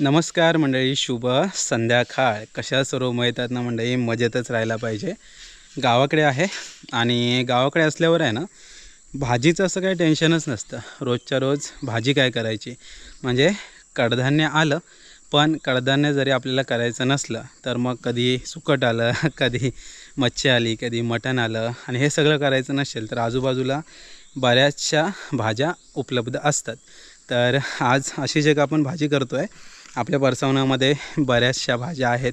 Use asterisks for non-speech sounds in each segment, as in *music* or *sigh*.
नमस्कार मंडळी शुभ संध्याकाळ. कशा सर्व मयतात ना मंडळी? मजेतच राहायला पाहिजे. गावाकडे आहे आणि गावाकडे असल्यावर आहे ना भाजीचं असं काही टेन्शनच नसतं. रोजच्या रोज भाजी काय करायची? म्हणजे कडधान्य आलं पण कडधान्य जरी आपल्याला करायचं नसलं तर मग कधी सुकट आलं *laughs* कधी मच्छी आली कधी मटण आलं आणि हे सगळं करायचं नसेल तर आजूबाजूला बऱ्याचशा भाज्या उपलब्ध असतात. तर आज अशीच एक आपण भाजी करतो आहे आपल्या परसवनामध्ये बऱ्याचशा भाज्या आहेत.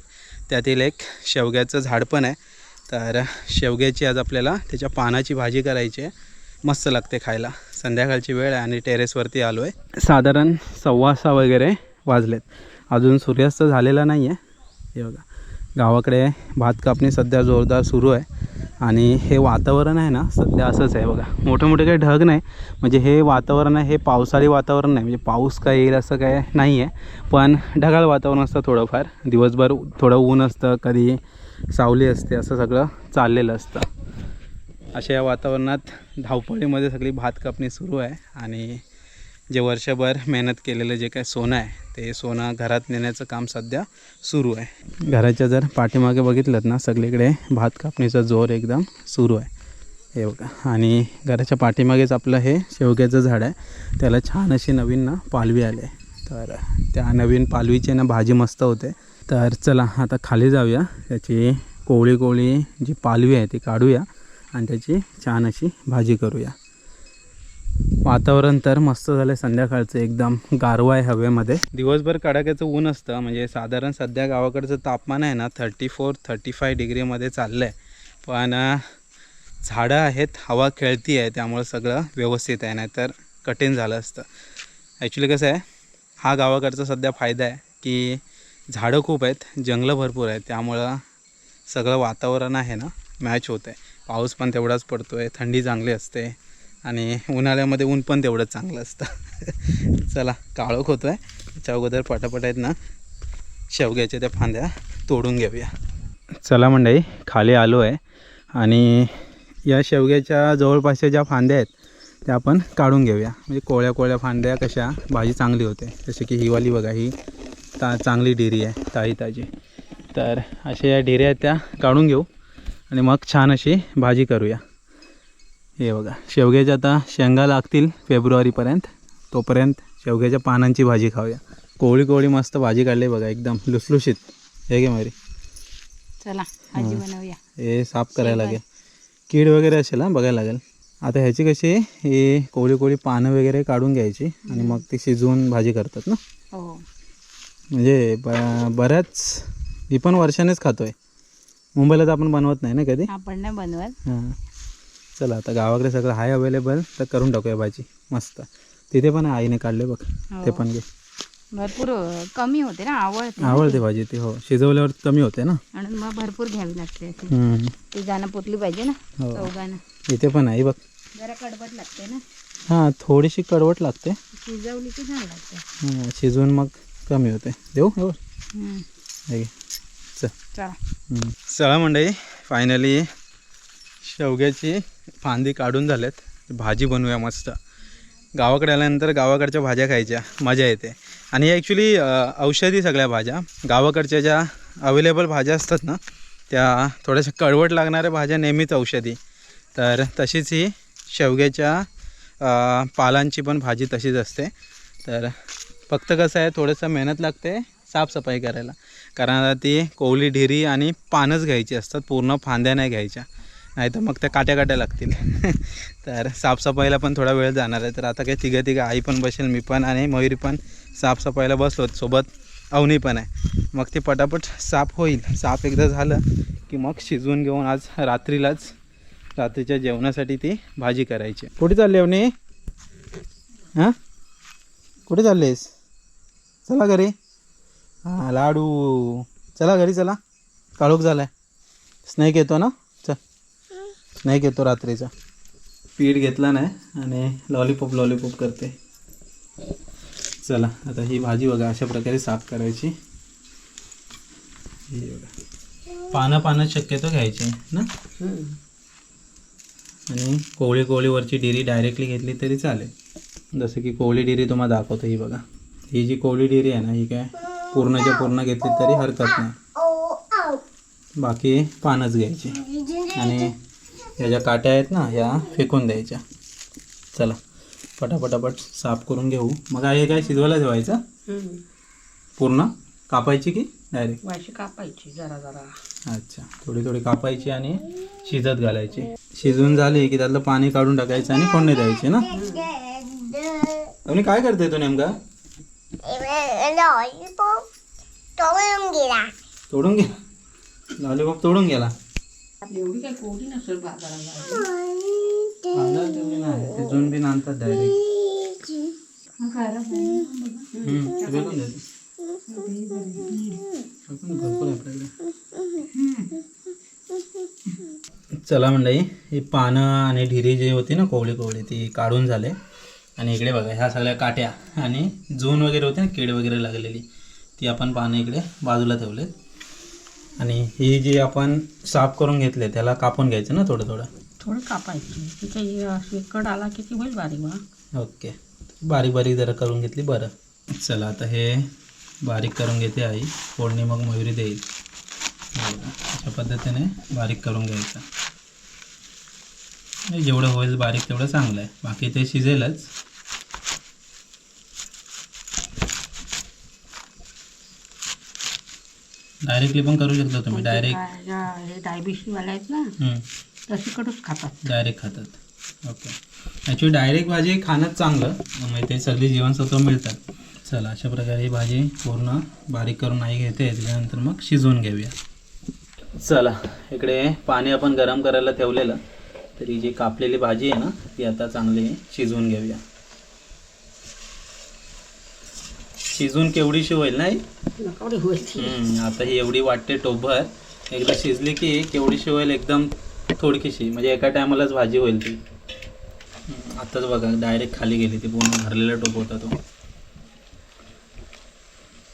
त्यातील एक शेवग्याचं झाड पण आहे. तर शेवग्याची आज आपल्याला त्याच्या पानाची भाजी करायची आहे. मस्त लागते खायला. संध्याकाळची वेळ आहे आणि टेरेसवरती आलो आहे साधारण सव्वा सहा वगैरे वाजलेत. अजून सूर्यास्त झालेला नाही आहे हे बघा. गावाकडे भात कापणी सध्या जोरदार सुरू आहे. आणि हे वातावरण आहे ना सध्या असंच आहे बघा. मोठे मोठे काही ढग नाही. म्हणजे हे वातावरण आहे हे पावसाळी वातावरण नाही. म्हणजे पाऊस काय येईल असं काय नाही आहे पण ढगाळ वातावरण असतं थोडंफार. दिवसभर थोडं ऊन असतं कधी सावली असते असं सगळं चाललेलं असतं. अशा या वातावरणात धावपळीमध्ये सगळी भात कापणी सुरू आहे आणि जे वर्षभर मेहनत केलेलं जे काय सोनं आहे ते सोनं घरात नेण्याचं काम सध्या सुरू आहे. घराच्या जर पाठीमागे बघितलं ना सगळीकडे भात कापणीचा जोर एकदम सुरू आहे. हे बघा आणि घराच्या पाठीमागेच आपलं हे शेवग्याचं झाड आहे. त्याला छान अशी नवीन ना पालवी आली आहे. तर त्या नवीन पालवीची ना भाजी मस्त होते. तर चला आता खाली जाऊया. त्याची कोवळी कोवळी जी पालवी आहे ती काढूया. आणि त्याची छान अशी भाजी करूया. वातावरण तर मस्त झालं आहे संध्याकाळचं एकदम गारवा आहे हवेमध्ये. दिवसभर कडाक्याचं ऊन असतं म्हणजे साधारण सध्या गावाकडचं तापमान आहे ना थर्टी फोर थर्टी फाय डिग्रीमध्ये चाललं आहे पण झाडं आहेत हवा खेळती आहे त्यामुळं सगळं व्यवस्थित आहे नाहीतर कठीण झालं असतं. ॲक्च्युली कसं आहे हा गावाकडचा सध्या फायदा आहे की झाडं खूप आहेत जंगलं भरपूर आहेत त्यामुळं सगळं वातावरण आहे ना मॅच होतं आहे पाऊस पण तेवढाच पडतो आहे थंडी चांगली असते. आणि उन्हाळ्यामध्ये ऊन पण तेवढंच चांगलं असतं. *laughs* चला काळोख होतो आहे त्याच्या अगोदर पटापट आहेत ना शेवग्याच्या त्या फांद्या तोडून घेऊया. चला मंडई खाली आलो आहे आणि या शेवग्याच्या जवळपासच्या ज्या फांद्या आहेत त्या आपण काढून घेऊया. म्हणजे कोळ्या कोळ्या फांद्या कशा भाजी चांगली होते. जसे की हिवाली बघा ही ता चांगली डेरी आहे ताजी ताजी. तर अशा या डेऱ्या आहेत त्या काढून घेऊ. आणि मग छान अशी भाजी करूया. हे बघा शेवग्याच्या आता शेंगा लागतील फेब्रुवारीपर्यंत. तोपर्यंत शेवग्याच्या पानांची भाजी खाऊया. कोवळी कोवळी मस्त भाजी काढली बघा एकदम लुसलुशीत. हे घे मारी चला भाजी बनवूया. हे साफ करायला लागेल. कीड वगैरे असेल हा बघायला लागेल. आता ह्याची कशी हे कोवळी कोवळी पानं वगैरे काढून घ्यायची आणि मग ती शिजवून भाजी करतात ना. हो. म्हणजे बऱ्याच मी पण वर्षानेच खातो आहे मुंबईला तर आपण बनवत नाही ना कधी? आपण नाही बनवत. चला आता गावाकडे सगळं आहे अवेलेबल तर करून टाकूया भाजी. मस्त. तिथे पण आईने काढले बघ ते पण घे. भरपूर कमी होते ना आवडते. आवडते भाजी ती हो. शिजवल्यावर कमी होते ना. म्हणून मग भरपूर घ्यावी लागते. ती जाणं पोटली पाहिजे ना हो. चौघांना. इथे पण आहे बघ. जरा कडबट लागते ना. हां थोडीशी कडवट लागते. शिजवली की छान लागते. हां, शिजवून मग कमी होते. देऊ एवढं. हे चला. मंडळी फायनली शेवग्याची फांदी काढून झाल्यात. भाजी बनवूया मस्त. गावाकडे आल्यानंतर गावाकडच्या भाज्या खायच्या. मजा येते. आणि ॲक्च्युली औषधी सगळ्या भाज्या. गावाकडच्या ज्या अवेलेबल भाज्या असतात ना त्या थोड्याशा कडवट लागणाऱ्या भाज्या नेहमीच औषधी. तर तशीच ही शेवग्याच्या पालांची पण भाजी तशीच असते. तर फक्त कसं आहे थोडंसं मेहनत लागते साफसफाई करायला. कारण आता ती कोवली ढिरी आणि पानच घ्यायची असतात. पूर्ण फांद्या नाही घ्यायच्या. नाही तर मग त्या काट्या काट्या लागतील. *laughs* तर साफसफाईला पण थोडा वेळ जाणार आहे. तर आता काही तिघं तिघं आई पण बसेल मी पण आणि मयुरी पण साफसफाईला बसलो सोबत अवनी पण आहे. मग ते पटापट साफ होईल. साफ एकदा झालं की मग शिजवून घेऊन आज रात्रीलाच रात्रीच्या जेवणासाठी ती भाजी करायची. कुठे चालली अवनी? हां? कुठे चाललेस? चला घरी. हां लाडू. चला घरी चला. काळोख झाला आहे स्नॅक येतो ना? नाही घेतो रात्रीचा. पीठ घेतला नाही आणि लॉलीपॉप लॉलीपॉप करते. चला आता ही भाजी बघा अशा प्रकारे साफ करायची. ही बघा. पानं पानं शक्यतो घ्यायची ना? आणि कोवळी कोवळीवरची डिरी डायरेक्टली घेतली तरी चालेल. जसं की कोवळी डिरी तुम्हाला दाखवतो ही बघा. ही जी कोवळी डिरी आहे ना ही काय पूर्णच्या पूर्ण घेतली तरी हरकत नाही. बाकी पानच घ्यायची. आणि ह्या ज्या काट्या आहेत ना ह्या फेकून द्यायच्या. चला पटापटापट साफ करून घेऊ. मग हे काय शिजवायला ठेवायचं? पूर्ण? कापायची की डायरेक्ट कापायची जरा जरा. अच्छा थोडी थोडी कापायची आणि शिजत घालायची. शिजून झाली की त्यातलं पाणी काढून टाकायचं आणि फोडणी द्यायची ना? तुम्ही काय करते तू नेमका? तोडून घे लॉलीपॉप तोडून गेला. एवढी नसेल बाजाराला? नाही ते जून बिन आणतात डायरेक्ट भरपूर आहे आपल्याकडे. चला मंडळी ही पानं आणि ढिरी जी होती ना कोवळी कोवळी ती काढून झाले. आणि इकडे बघा ह्या सगळ्या काट्या आणि जून वगैरे होते ना कीड वगैरे लागलेली ती आपण पानं इकडे बाजूला ठेवलेत. आणि ही जी आपण साफ करून घेतले त्याला कापून घ्यायचं ना थोडं थोडं? थोडी कापायची. तिथे अशी कड आला की ती होईल बारीक बा. ओके. बारीक बारीक जरा करून घेतली बरं. चला आता हे बारीक करून घेते आई. फोडणी मग मयुरी देईल. अशा पद्धतीने बारीक करून घ्यायचं. जेवढं होईल बारीक तेवढं चांगलं आहे. बाकी ते शिजेलच. डायरेक्टली पण करू शकता तुम्ही डायरेक्ट हे डायबिटीसवाले आहेत ना तशी कडूच खातात. डायरेक्ट खातात. ओके ॲक्च्युली डायरेक्ट भाजी खाणंच चांगलं म्हणजे ते सगळी जीवनसत्व मिळतात. चला अशा प्रकारे ही भाजी पूर्ण बारीक करून आई घेते त्याच्यानंतर मग शिजवून घेऊया. चला इकडे पाणी आपण गरम करायला ठेवलेलं. तर ही जी कापलेली भाजी आहे ना ती आता चांगली शिजवून घेऊया. शिजून केवढीशी होईल नाही? नकवडी होईल ती. हम्म, आता ही एवढी वाटते टोभर. एकदा शिजली की केवढीशी होईल एकदम थोडकीशी. म्हणजे एका टायमालाच भाजी होईल ती. हम्म, आताच बघा डायरेक्ट खाली गेली ती पूर्ण भरलेला टोप होता तो.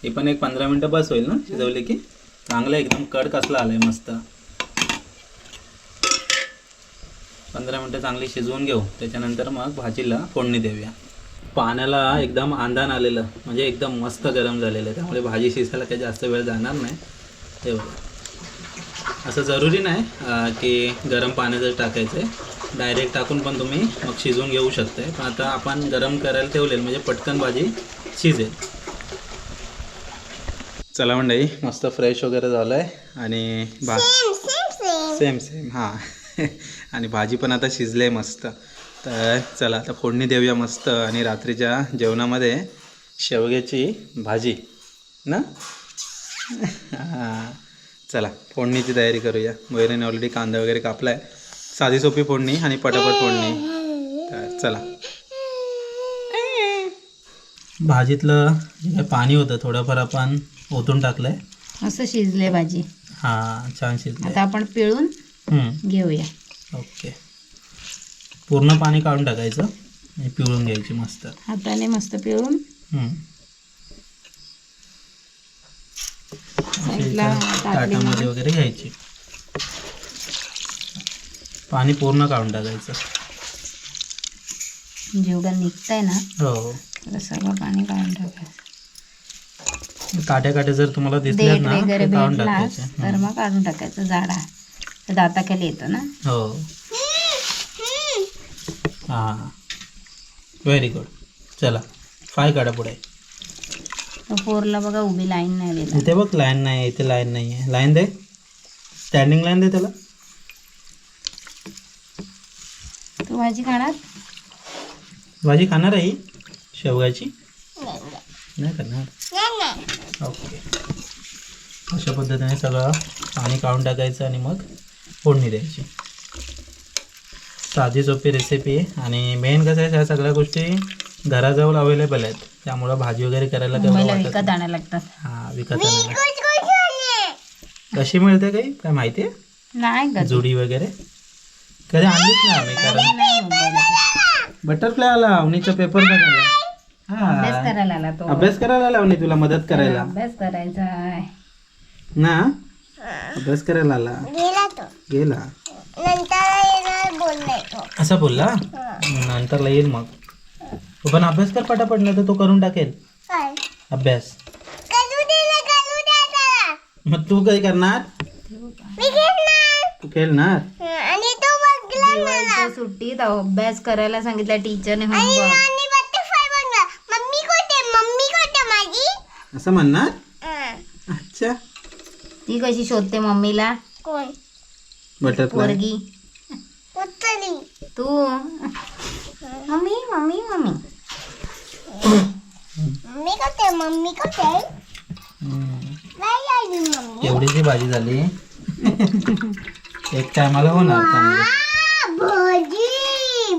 हे पण एक पंधरा मिनटं बस होईल ना शिजवली की? चांगलं एकदम कड कसला आलाय मस्त. पंधरा मिनटं चांगली शिजवून घेऊ. त्याच्यानंतर मग भाजीला फोडणी देऊया. पाण्याला एकदम आंदान आलेलं म्हणजे एकदम मस्त गरम झालेलं आहे. त्यामुळे भाजी शिजायला काही जास्त वेळ जाणार नाही. ते बघा. असं जरुरी नाही की गरम पाण्यातच टाकायचं आहे डायरेक्ट टाकून पण तुम्ही मग शिजवून घेऊ शकताय. पण आता आपण गरम करायला ठेवलेलं म्हणजे पटकन भाजी शिजेल. चला मंडळी मस्त फ्रेश वगैरे झालं आहे आणि भा सेम सेम हां. आणि भाजी पण आता शिजले मस्त. तर चला आता फोडणी देऊया मस्त आणि रात्रीच्या जेवणामध्ये शेवग्याची भाजी ना? हां *laughs* चला फोडणीची तयारी करूया. मयुरीने ऑलरेडी कांदा वगैरे कापला आहे साधी सोपी फोडणी आणि पटापट फोडणी. तर चला. भाजीतलं जे पाणी होतं थोडंफार आपण ओतून टाकलं आहे असं शिजले भाजी. हां छान शिजलं आता आपण पिळून घेऊया. ओके. पूर्ण पाणी काढून टाकायचं आणि पिळून घ्यायची मस्त. हाताने मस्त पिळून. ताटामध्ये वगैरे घ्यायची. पाणी पूर्ण काढून टाकायचं. जेवढं निघतंय ना हो. सगळं पाणी काढून टाकायचं काट्या काट्या जर तुम्हाला दिसल्या ना काढून टाकायचे. तर मग काढून टाकायचं जाडा दाताखाली येतो ना? हो. हां. व्हेरी गुड चला. फाय काढा पुढे. फोरला बघा उभी लाईन नाही इथे बघ लाईन नाही इथे लाईन नाही आहे लाईन दे. स्टँडिंग लाईन दे त्याला. तू भाजी खाणार? भाजी खाणार आहे? शेवगाची नाही. खाणार. ओके अशा पद्धतीने सगळं पाणी काढून टाकायचं आणि मग फोडणी द्यायची. साधी सोपी रेसिपी आणि मेन कसं आहे ह्या सगळ्या गोष्टी घराजवळ अवेलेबल आहेत. त्यामुळं भाजी वगैरे करायला तेवढं मुंबईला वाटत विकत आणायला लागतात. हां विकत आणायला. कशी मिळते काही? काय माहिती? आहे नाही ग. जुडी वगैरे? कधी आणलीच नाही आम्ही कारण नाही मुंबईला बटरफ्लाय आला अवनीचा पेपर बघायला अभ्यास हा. करायला आला तो. अभ्यास करायला आला अवनी तुला मदत करायला. अभ्यास करायचा आहे. ना? अभ्यास करायला आला? गेला तो गेला नंतर येणार बोललाय तो असा बोलला नंतरला येईल मग. तू पण अभ्यास कर पटापट नाही तर तो करून टाकेल. काय? अभ्यास. करू दे मग तू काय करणार? मी घेणार तू खेळणार? हं, आणि तो बघला दिवाळीच्या सुट्टीत अभ्यास करायला सांगितला टीचरने आणि होमवर्क आणि बटरफ्लाय बघला मम्मी कोठे मम्मी कोठे माझी? असं म्हणणार? हं. अच्छा. ती कशी शोधते मम्मीला? कोण? बटरफ्लाय पोरगी. उचली तू? Mummy mummy mummy. मम्मी कोठे? मम्मी कोठे? नाही आली मम्मी. एवढीची भाजी झाली. एक टायमाला होणार चांगली. भजी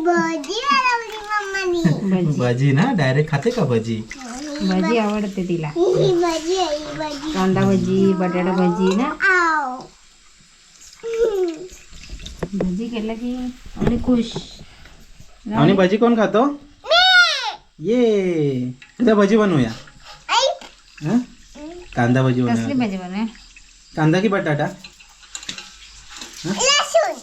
भजी बनवली मम्मानी. भजी. भाजी ना? डायरेक्ट खाते का भाजी? भजी आवडते तिला. ही भजी आहे ही भजी. कांदा भजी बटाटा भजी ना? आव. भजी केलं की आणि खुश. आणि भाजी कोण खातो? ये. उद्या भजी बनवूया. आई. हं? कांदा भजी कसली बनवूया भाजी बनवे कांदा की बटाटा? लसूण.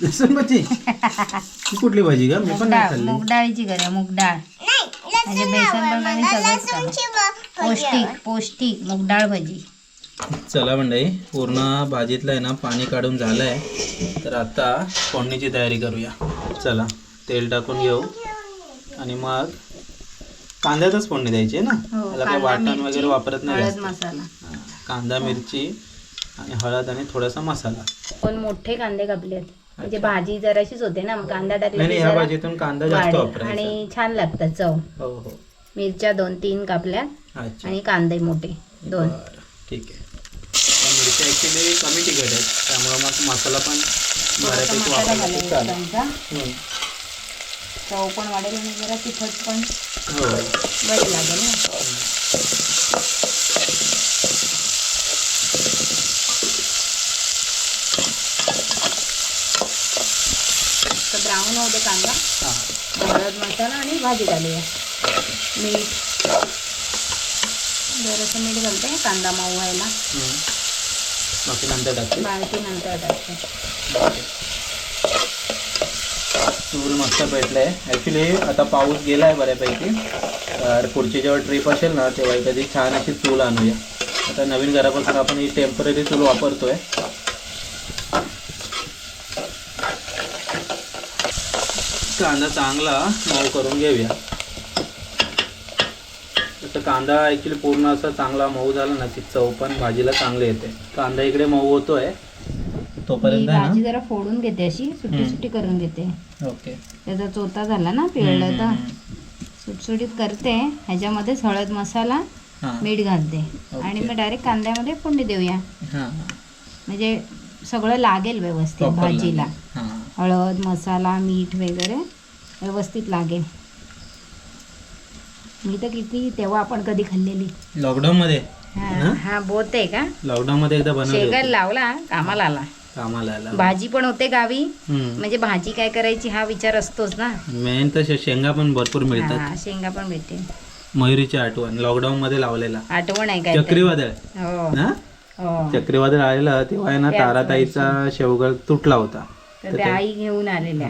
लसूण भजी? ही कुठली भाजी का मी पण नाही खाल्ली. मूग डाळीची करूया मूग डाळ नाही म्हणजे बेसन पण आणि सगळंच करा. पौष्टिक. पौष्टिक मूग डाळ भजी. चला मंडळी पूर्ण भाजीतलं आहे ना पाणी काढून झालं आहे तर आता फोडणीची तयारी करूया. चला तेल टाकून घेऊ. आणि मग कांद्यातच फोडणी द्यायची आहे ना? हो, त्याला काही कांदा, वाटण वगैरे वापरत नाही. मसाला. हा, कांदा मिरची आणि हळद आणि थोडासा मसाला. पण मोठे कांदे कापलेत म्हणजे भाजी जराशीच होते ना मग कांदा टाकला नाही की नाही ह्या भाजीतून कांदा जास्त वापरायचा. आणि छान लागतात चव. हो हो. मिरच्या दोन तीन कापल्या आणि कांदे मोठे दोन. ठीक आहे. मिरची ॲक्च्युली कमी तिखट आहेत. त्यामुळे मग मसाला पण बऱ्यापैकी चालेल त्यांचा. हम्म. चव पण वाढेल आणि जरा तिखट पण हो. बरी लागेल ना. तर ब्राऊन दे कांदा. हां. हळद मसाला आणि भाजी घालूया मीठ. जरासं मीठ घालते कांदा मऊ व्हायला. बाकी नंतर टाकते. बाळकी नंतर टाकते. चूल मस्त भेटलं आहे ॲक्च्युली आता पाऊस गेला आहे बऱ्यापैकी. तर पुढची जेव्हा ट्रिप असेल ना तेव्हा एखादी छान अशी चूल आणूया. आता नवीन घरापासून आपण ही टेंपररी चूल वापरतोय. कांदा चांगला मऊ करून घेऊया. तर कांदा ॲक्च्युली पूर्ण असा चांगला मऊ झाला ना की चव पण भाजीला चांगली येते. कांदा इकडे मऊ होतोय. तोपर्यंत आहे भाजी ना जरा फोडून घेते अशी सुट्टी. सुट्टी करून घेते. ओके. त्याचा चोथा झाला ना पिळलं तर. सुटसुटीत करते. ह्याच्यामध्येच हळद मसाला हां. मीठ घालते. आणि मग डायरेक्ट कांद्यामध्ये फोडणी देऊया. हां. म्हणजे सगळं लागेल व्यवस्थित भाजीला. हां. हळद मसाला मीठ वगैरे व्यवस्थित लागेल. मी तर किती तेव्हा आपण कधी खाल्लेली. लॉकडाऊन मध्ये हा? हा बोत आहे का? लॉकडाऊन मध्ये एकदा बनवली. लावला कामाला आला. कामाला आला. भाजी पण होते गावी. म्हणजे भाजी काय करायची हा विचार असतोच ना. मेन तर शे- शेंगा पण भरपूर मिळतात. हा शेंगा पण भेटते. मयुरीची आठवण लॉकडाऊन मध्ये लावलेला. आठवण आहे काय चक्रीवादळ. हो. ना? हो. चक्रीवादळ आलेलं तेव्हा आहे ना ताराताईचा शेवगळ तुटला होता. तर त्या आई घेऊन आलेल्या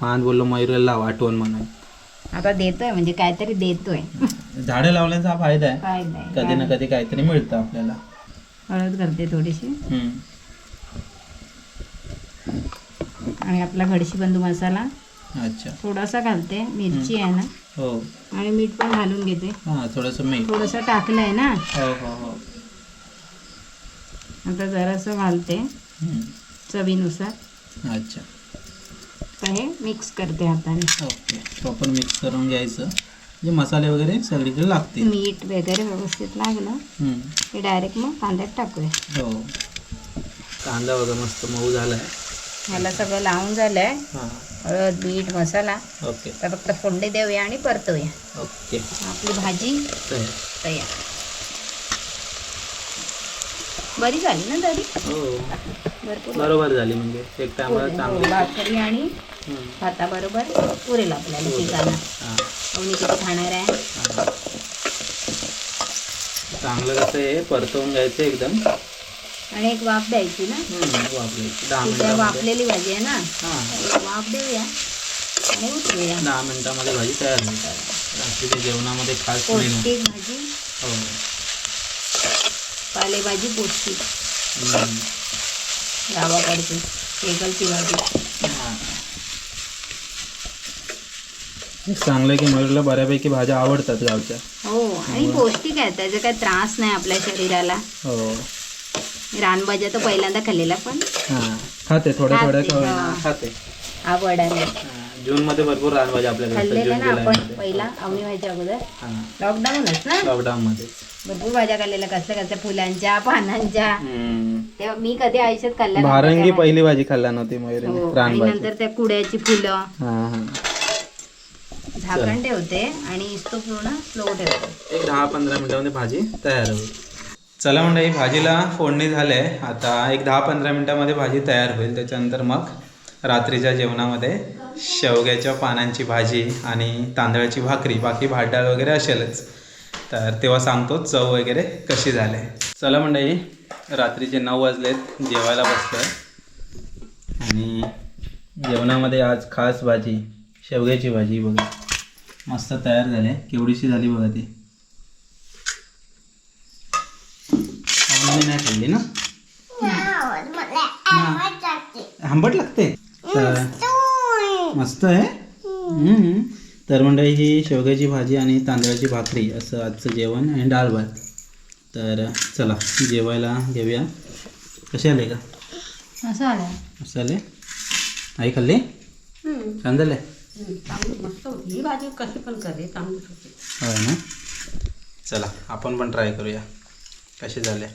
मान बोललो मयुरीला लाव आठवण म्हणून. आता देतोय म्हणजे काहीतरी देतोय. झाडं लावण्याचा हा फायदा आहे कधी ना कधी काहीतरी मिळतं आपल्याला. हळद घालते थोडीशी. हम्म. आणि आपला घडशी बंधू मसाला. अच्छा. थोडासा घालते मिरची आहे ना. हो. आणि मीठ पण घालून घेते. हां थोडंसं मीठ. थोडंसं टाकलंय ना. हो हो हो. आता जरासं घालते. हम्म. चवीनुसार. अच्छा. तर हे मिक्स करते हाताने ओके. प्रॉपर मिक्स करून घ्यायचं. म्हणजे मसाले वगैरे सगळीकडे लागतील. मीठ वगैरे व्यवस्थित लागलं. की डायरेक्ट मग कांद्यात टाकूया. हो. कांदा वगैरे मस्त मऊ झाला आहे ह्याला सगळं लावून झालंय. हां. हळद मीठ मसाला. ओके. तर फक्त फोडणी देऊया आणि परतूया. ओके. आपली भाजी तयार. बरी झाली ना तरी हो. भरपूर. बरोबर झाली म्हणजे एक टायमाला चांगली. भाकरी आणि. भाताबरोबर पुरेल आपल्याला ठिकाणं अवनी किती खाणार आहे. चांगलं कसं आहे परतवून घ्यायचं एकदम. आणि एक वाफ द्यायची ना? काय मिनिटामध्ये. वाफलेली भाजी आहे ना? एक वाफ देऊया आणि उतरूया. दहा मिनिटामध्ये भाजी तयार होईल. रात्रीच्या जेवणामध्ये खास भाजी. हो. पालेभाजी पौष्टिक गावाकडची. वेगळची भाजी चांगलं की मयूरला बऱ्यापैकी भाज्या आवडतात गावच्या. हो आणि पौष्टिक आहे त्याचा काही त्रास नाही आपल्या शरीराला. हो. रानभाज्या तर पहिल्यांदा खाल्लेला पण हां खाते थोड्या थोड्या खाते, खाऊ- हा. खाते. आवड आहे जून मध्ये भरपूर रानभाज्या आपल्याकडे असतात, खाल्लेलं जून ना आपण. पहिला आवणी व्हायच्या अगोदर. लॉकडाऊनच ना? लॉकडाऊन मध्ये भरपूर भाज्या खाल्लेल्या कसल्या कसल्या फुलांच्या पानांच्या. तेव्हा मी कधी आयुष्यात खाल्ल्या नव्हत्या भारंगी त्या पहिली भाजी खाल्ला नव्हती. मयुरीने हो, आणि रानभाजी नंतर त्या कुड्याची फुलं. हां हां. झाकण ठेवते आणि तो पूर्ण स्लो ठेवते. एक दहा पंधरा मिनिटामध्ये भाजी तयार होईल. चला मंडळी भाजीला फोडणी झाले. आता एक दहा पंधरा मिनिटामध्ये भाजी तयार होईल. त्याच्यानंतर मग रात्रीच्या जेवणामध्ये शेवग्याच्या पानांची भाजी आणि तांदळाची भाकरी बाकी भात डाळ वगैरे असेलच. तर तेव्हा सांगतो चव वगैरे कशी झाले. चला मंडळी रात्रीचे नऊ वाजलेत जेवायला बसतोय आणि जेवणामध्ये आज खास भाजी शेवग्याची भाजी बघा. मस्त तयार झाले केवढीशी झाली बघा ती. आवडीने नाही खाल्ली ना? आंबट लागते. तर मस्त आहे. तर मंडळी ही शेवग्याची भाजी आणि तांदळाची भाकरी असं आजचं जेवण आणि डाळ भात. तर चला जेवायला घेऊया. कसे आले का? असं आलं. आई खाल्ली? छान झाले ही भाजी कशी पण करे चांगली होय ना? चला आपण पण ट्राय करूया. कसे झाले?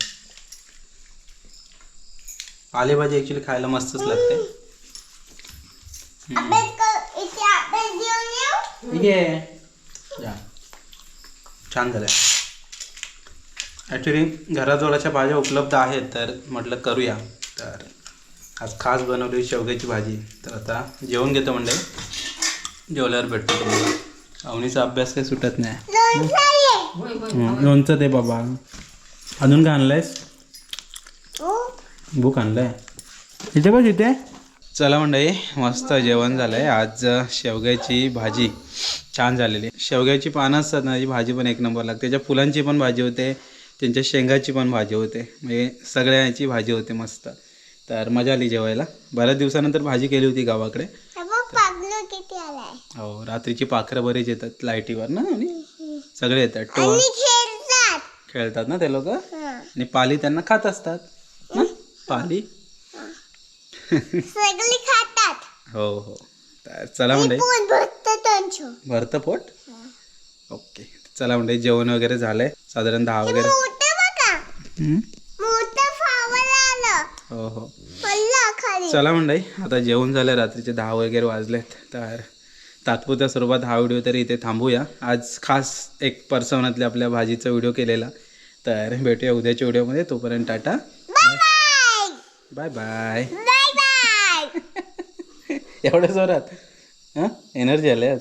पालेभाजी ॲक्च्युली खायला मस्तच लागते अभ्यास कर इथे अभ्यास घेऊन येऊ ठीक आहे या छान झालं ॲक्च्युली घराजवळच्या भाज्या उपलब्ध आहेत तर म्हटलं करूया. तर आज खास बनवली शेवग्याची भाजी. तर आता जेवण घेतो म्हणजे जेवल्यावर भेटतो तुम्हाला. अवनीचा अभ्यास काही सुटत नाही. लोणचं हं, दे बाबा. अजून काय आणलंयस? हो. बुक आणलंय. इथे बस इथे. चला मंडळी मस्त जेवण झालंय. आज शेवग्याची भाजी. छान झालेली शेवग्याची पानं असतात ना भाजी पण एक नंबर लागते. त्याच्या फुलांची पण भाजी होते त्यांच्या शेंगाची पण भाजी होते. म्हणजे सगळ्याची भाजी होते मस्त. तर मजा आली जेवायला. बऱ्याच दिवसानंतर भाजी केली होती गावाकडे. हे हो रात्रीची पाखरं बरेच येतात लाईटीवर ना आणि सगळे येतात. टो आणि खेळतात. ना ते लोक. आणि पाली त्यांना खात असतात. ना? पाली? हो हो. तर चला म्हणजे भरतं पोट ओके. चला म्हणजे जेवण वगैरे झालंय. साधारण दहा वगैरे. हो हो. चला मंडळी आता जेवण झालं रात्रीचे दहा वगैरे वाजलेत. तर तात्पुरत्या स्वरूपात हा व्हिडिओ तरी इथे थांबूया. आज खास एक परसवनातल्या आपल्या भाजीचा व्हिडिओ केलेला. तर भेटूया उद्याच्या व्हिडिओमध्ये. तोपर्यंत tata. Bye bye bye bye bye एवढ्या जोरात? हां? एनर्जी आली आज.